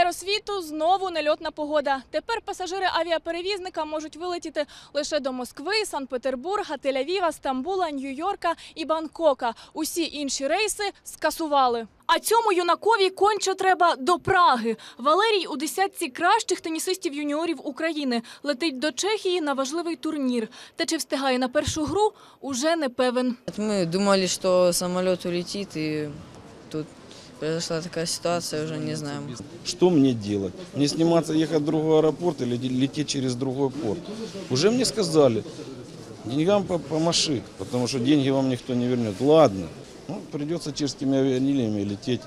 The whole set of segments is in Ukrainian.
аеросвіту знову нельотна погода. Тепер пасажири авіаперевізника можуть вилетіти лише до Москви, Санкт-Петербурга, Тель-Авіва, Стамбула, Нью-Йорка і Бангкока. Усі інші рейси скасували. А цьому юнакові конче треба до Праги. Валерій у десятці кращих тенісистів юніорів України летить до Чехії на важливий турнір. Та чи встигає на першу гру, уже не певен. Мы думали, что самолет улетит, и тут произошла такая ситуация, уже не знаем. Что мне делать? Мне сниматься, ехать в другой аэропорт или лететь через другой порт? Уже мне сказали, деньгам по- помаши, потому что деньги вам никто не вернет. Ладно, ну, придется чешскими авиалиниями лететь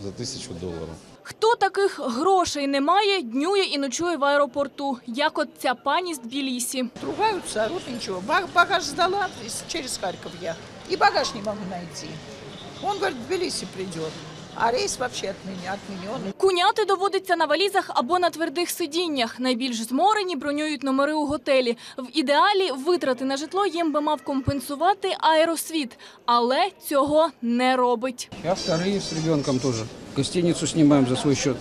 за тысячу долларов. Хто таких грошей не має, днює і ночує в аеропорту, як от ця пані з Тбілісі. Ругаются, орут, ничего. Ба- Багаж сдала из- через Харьков я. И багаж не могу найти. Он говорит, в Тбилиси придет. А рейс вообще отменен. отменен. Куняти доводиться на валізах або на твердих сидіннях. Найбільш зморені бронюють номери у готелі. В ідеалі витрати на житло їм би мав компенсувати аеросвіт, але цього не робить. Я вторые с ребенком тоже. Гостиницу снимаем за свой счет.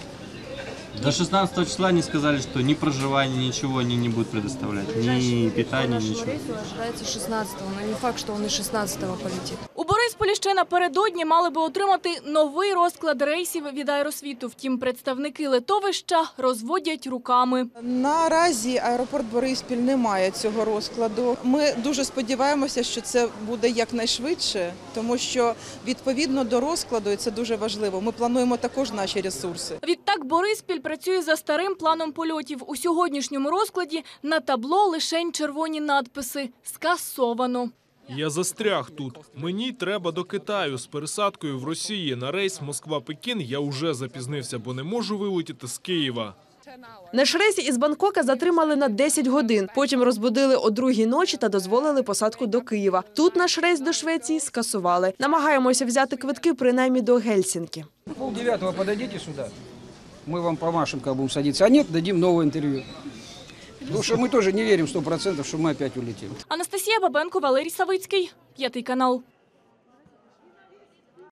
До 16 числа они сказали, что ни проживания, ничего они не будут предоставлять. Ни питания, ничего. рейсу ожидается 16-го, но не факт, что он и 16-го полетит. Борисполі ще напередодні мали би отримати новий розклад рейсів від аеросвіту. Втім, представники литовища розводять руками. Наразі аеропорт Бориспіль не має цього розкладу. Ми дуже сподіваємося, що це буде якнайшвидше, тому що відповідно до розкладу, і це дуже важливо. Ми плануємо також наші ресурси. Відтак Бориспіль працює за старим планом польотів. У сьогоднішньому розкладі на табло лишень червоні надписи «Скасовано». Я застряг тут. Мені треба до Китаю з пересадкою в Росії на рейс Москва-Пекін. Я вже запізнився, бо не можу вилетіти з Києва. Наш рейс із Бангкока затримали на 10 годин. Потім розбудили о другій ночі та дозволили посадку до Києва. Тут наш рейс до Швеції скасували. Намагаємося взяти квитки принаймні до Гельсінки. Пол девятого подойдите сюда. Мы вам помашем, как будем садиться. А нет, дадим новое интервью. Потому что мы тоже не верим сто процентов, что мы опять улетим. Анастасія Бабенко, Валерій Савицький, п'ятий канал.